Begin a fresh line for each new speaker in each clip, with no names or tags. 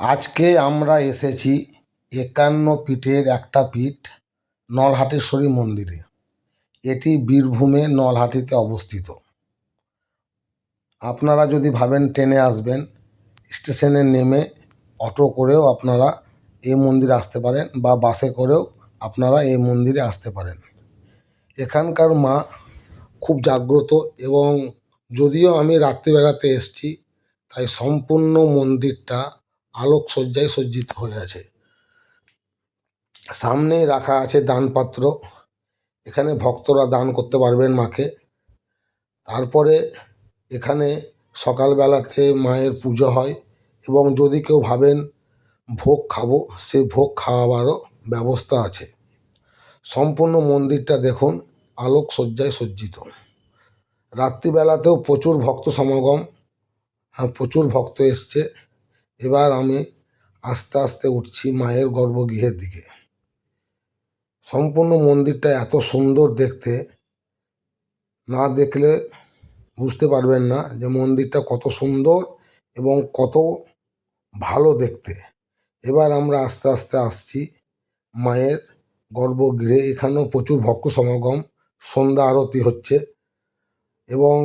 আজকে আমরা এসেছি একান্ন পীঠের একটা পীঠ নলহাটেশ্বরী মন্দিরে। এটি বীরভূমে নলহাটিতে অবস্থিত। আপনারা যদি ভাবেন ট্রেনে আসবেন, স্টেশনে নেমে অটো করেও আপনারা এই মন্দিরে আসতে পারেন বা বাসে করেও আপনারা এই মন্দিরে আসতে পারেন। এখানকার মা খুব জাগ্রত এবং যদিও আমি রাত্রিবেলাতে এসেছি, তাই সম্পূর্ণ মন্দিরটা আলোকসজ্জায় সজ্জিত হয়ে আছে। সামনেই রাখা আছে দানপাত্র। এখানে ভক্তরা দান করতে পারবেন মাকে। তারপরে এখানে সকালবেলাতে মায়ের পুজো হয় এবং যদি কেউ ভাবেন ভোগ খাব, সে ভোগ খাওয়াবারও ব্যবস্থা আছে। সম্পূর্ণ মন্দিরটা দেখুন, আলোকসজ্জায় সজ্জিত। রাত্রিবেলাতেও প্রচুর ভক্ত সমাগম হ্যাঁ প্রচুর ভক্ত এসছে। এবার আমি আস্তে আস্তে উঠছি মায়ের গর্ভগৃহের দিকে। সম্পূর্ণ মন্দিরটা এত সুন্দর দেখতে, না দেখলে বুঝতে পারবেন না যে মন্দিরটা কত সুন্দর এবং কত ভালো দেখতে। এবার আমরা আস্তে আস্তে আসছি মায়ের গর্ভগৃহে। এখানেও প্রচুর ভক্ত সমাগম, সন্ধ্যা আরতি হচ্ছে এবং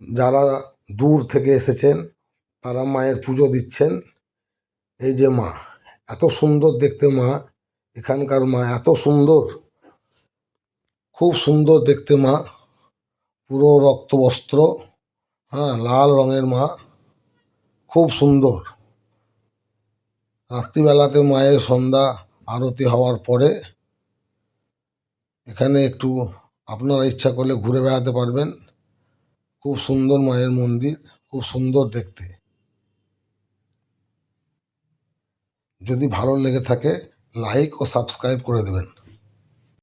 যারা দূর থেকে এসেছেন তারা মায়ের পুজো দিচ্ছেন। এই যে মা, এত সুন্দর দেখতে মা, এখানকার মা এত সুন্দর। খুব সুন্দর দেখতে মা, পুরো রক্তবস্ত্র হ্যাঁ লাল রঙের মা, খুব সুন্দর। রাত্রিবেলাতে মায়ের সন্ধ্যা, আরতি হওয়ার পরে এখানে একটু আপনারা ইচ্ছা করলে ঘুরে বেড়াতে পারবেন। খুব সুন্দর মায়ের মন্দির, খুব সুন্দর দেখতে। যদি ভালো লেগে থাকে লাইক ও সাবস্ক্রাইব করে দেবেন।